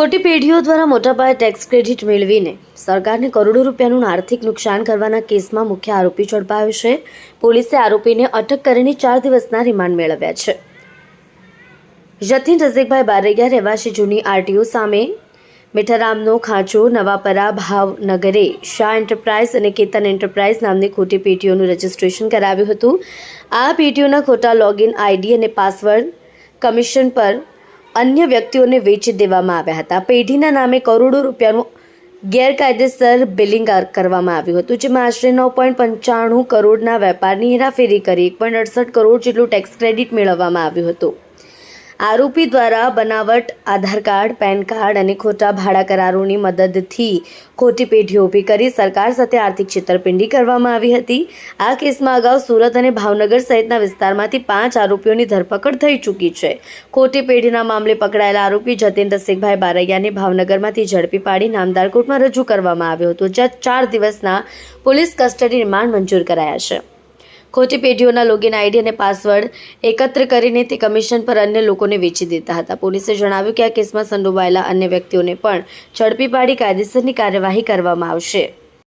ખોટી પેઢીઓ દ્વારા મોટા પાયે ટેક્સ ક્રેડિટ મેળવીને સરકારને કરોડો રૂપિયાનું આર્થિક નુકસાન કરવાના કેસમાં મુખ્ય આરોપી ઝડપાયો છે. પોલીસે આરોપીને અટક કરીને ચાર દિવસના રિમાન્ડ મેળવ્યા છે. જતીન રઝીકભાઈ બારૈયા રહેવાસી જૂની આરટીઓ સામે મીઠારામનો ખાંચો, નવાપરા, ભાવનગરે શાહ એન્ટરપ્રાઇઝ અને કેતન એન્ટરપ્રાઇઝ નામની ખોટી પેટીઓનું રજીસ્ટ્રેશન કરાવ્યું હતું. આ પેટીઓના ખોટા લોગિન આઈડી અને પાસવર્ડ કમિશન પર અન્ય વ્યક્તિઓને વેચી દેવામાં આવ્યા હતા. પેઢીના નામે કરોડો રૂપિયાનું ગેરકાયદેસર બિલિંગ કરવામાં આવ્યું હતું, જેમાં આશરે નવ પોઈન્ટ પંચાણું કરોડના વેપારની હેરાફેરી કરી, એક પોઈન્ટ અડસઠ કરોડ જેટલું ટેક્સ ક્રેડિટ મેળવવામાં આવ્યું હતું. આરોપી દ્વારા બનાવટ, આધાર કાર્ડ, પેન કાર્ડ અને ખોટા ભાડા કરારોની મદદથી ખોટી પેઢીઓ ઊભી કરી સરકાર સાથે આર્થિક છેતરપિંડી કરવામાં આવી હતી. આ કેસમાં અગાઉ સુરત અને ભાવનગર સહિતના વિસ્તારમાંથી પાંચ આરોપીઓની ધરપકડ થઈ ચૂકી છે. ખોટી પેઢીના મામલે પકડાયેલા આરોપી જતીન બારૈયાને ભાવનગરમાંથી ઝડપી પાડી નામદાર કોર્ટમાં રજૂ કરવામાં આવ્યો હતો, જ્યાં ચાર દિવસના પોલીસ કસ્ટડી રિમાન્ડ મંજૂર કરાયા છે. ખોટી પેઢીઓના લોગિન આઈડી અને પાસવર્ડ એકત્ર કરીને તે કમિશન પર અન્ય લોકોને વેચી દેતા હતા. પોલીસે જણાવ્યું કે આ કેસમાં સંડોવાયેલા અન્ય વ્યક્તિઓને પણ ઝડપી પાડી કાયદેસરની કાર્યવાહી કરવામાં આવશે.